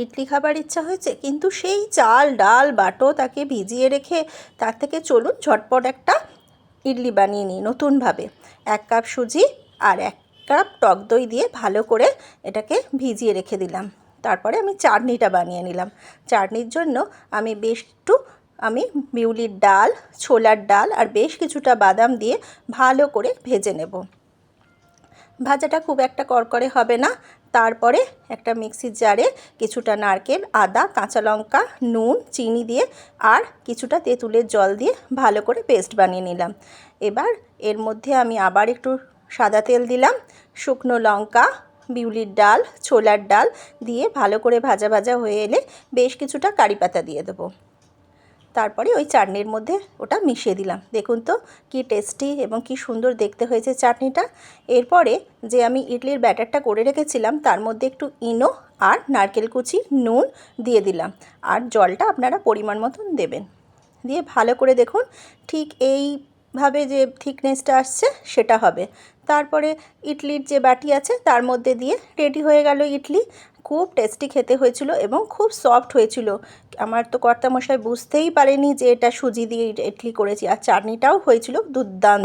ইডলি খাবার ইচ্ছা হয়েছে, কিন্তু সেই চাল, ডাল, বাটো তাকে ভিজিয়ে রেখে তার থেকে চলুন ঝটপট একটা ইডলি বানিয়ে নিই নতুনভাবে। এক কাপ সুজি আর এক কাপ টক দই দিয়ে ভালো করে এটাকে ভিজিয়ে রেখে দিলাম। তারপরে আমি চাটনিটা বানিয়ে নিলাম। চাটনির জন্য আমি বেশ একটু, আমি বিউলির ডাল, ছোলার ডাল আর বেশ কিছুটা বাদাম দিয়ে ভালো করে ভেজে নেব। ভাজাটা খুব একটা করকরে হবে না। তারপরে একটা মিক্সির জারে কিছুটা নারকেল, আদা, কাঁচা লঙ্কা, নুন, চিনি দিয়ে আর কিছুটা তেঁতুলের জল দিয়ে ভালো করে পেস্ট বানিয়ে নিলাম। এবার এর মধ্যে আমি আবার একটু সাদা তেল দিলাম, শুকনো লঙ্কা, বিউলির ডাল, ছোলার ডাল দিয়ে ভালো করে ভাজা ভাজা হয়ে এলে বেশ কিছুটা কারি পাতা দিয়ে দেবো। তারপরে ওই চাটনির মধ্যে ওটা মিশিয়ে দিলাম। দেখুন তো, কি টেস্টি এবং কি সুন্দর দেখতে হয়েছে চাটনিটা। এরপরে যে আমি ইডলির ব্যাটারটা করে রেখেছিলাম, তার মধ্যে একটু ইনো আর নারকেল কুচি, নুন দিয়ে দিলাম। আর জলটা আপনারা পরিমাণ মতন দেবেন। দিয়ে ভালো করে দেখুন, ঠিক এইভাবে যে থিকনেসটা আসছে, সেটা হবে। তারপরে ইডলির যে বাটি আছে, তার মধ্যে দিয়ে রেডি হয়ে গেল ইডলি। খুব টেস্টি খেতে হয়েছিল এবং খুব সফট হয়েছিল। আমার তো কর্তামশাই বুঝতেই পারেনি যে এটা সুজি দিয়ে ইডলি করেছি। আর চাটনিটাও হয়েছিল দুর্দান্ত।